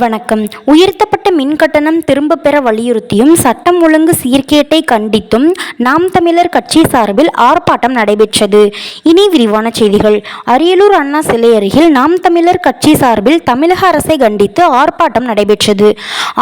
வணக்கம். உயர்த்தப்பட்ட மின் கட்டணம் திரும்ப பெற வலியுறுத்தியும் சட்டம் ஒழுங்கு சீர்கேட்டை கண்டித்தும் நாம் தமிழர் கட்சி சார்பில் ஆர்ப்பாட்டம் நடைபெற்றது. இனி விரிவான செய்திகள். அரியலூர் அண்ணா சிலை அருகில் நாம் தமிழர் கட்சி சார்பில் தமிழக அரசை கண்டித்து ஆர்ப்பாட்டம் நடைபெற்றது.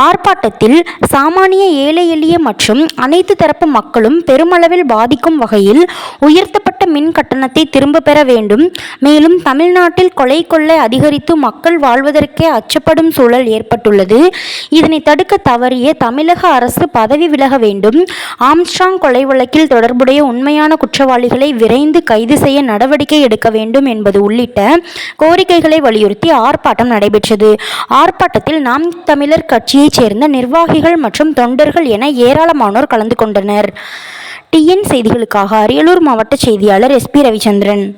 ஆர்ப்பாட்டத்தில் சாமானிய ஏழை எளிய மற்றும் அனைத்து தரப்பு மக்களும் பெருமளவில் பாதிக்கும் வகையில் உயர்த்தப்பட்ட மின் கட்டணத்தை திரும்ப பெற வேண்டும். மேலும் தமிழ்நாட்டில் கொலை கொள்ளை அதிகரித்து மக்கள் வாழ்வதற்கே அச்சப்படும் சூழல் ஏற்பட்டுள்ளது. இதனை தடுக்க தவறிய தமிழக அரசு பதவி விலக வேண்டும். ஆம்ஸ்ட்ராங் கொலை வழக்கில் தொடர்புடைய உண்மையான குற்றவாளிகளை விரைந்து கைது செய்ய நடவடிக்கை எடுக்க வேண்டும் என்பது உள்ளிட்ட கோரிக்கைகளை வலியுறுத்தி ஆர்ப்பாட்டம் நடைபெற்றது. ஆர்ப்பாட்டத்தில் நாம் தமிழர் கட்சியைச் சேர்ந்த நிர்வாகிகள் மற்றும் தொண்டர்கள் என ஏராளமானோர் கலந்து கொண்டனர். டிஎன் செய்திகளுக்காக அரியலூர் மாவட்ட செய்தியாளர் எஸ்பி ரவிச்சந்திரன்.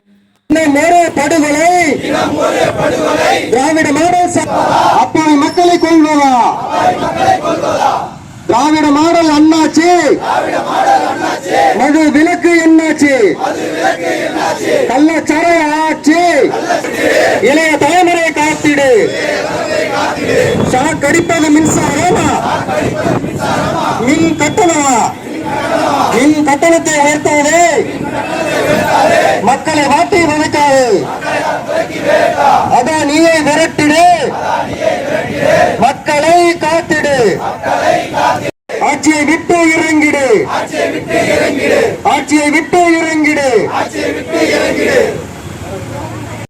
இன்னும் ஒரு படுகொலை. திராவிட மாடல் ச- அப்பாவி மக்களை கொள்வதா திராவிட மாடல் அண்ணாச்சி மது விலக்கு என்னாச்சு? கள்ளச்சார ஆட்சி இளைய தலைமுறை காத்திடு. ஷாக் அடிப்பது மின்சாரமா? மின் கட்டணமா? மின் கட்டணத்தை உயர்த்தாதே. மக்களை வாட்டி வதைக்காது அதான் நீயே விரட்டிடு. மக்களை காத்திடு. ஆட்சியை விட்டு இறங்கிடு. ஆட்சியை விட்டு இறங்கிடு.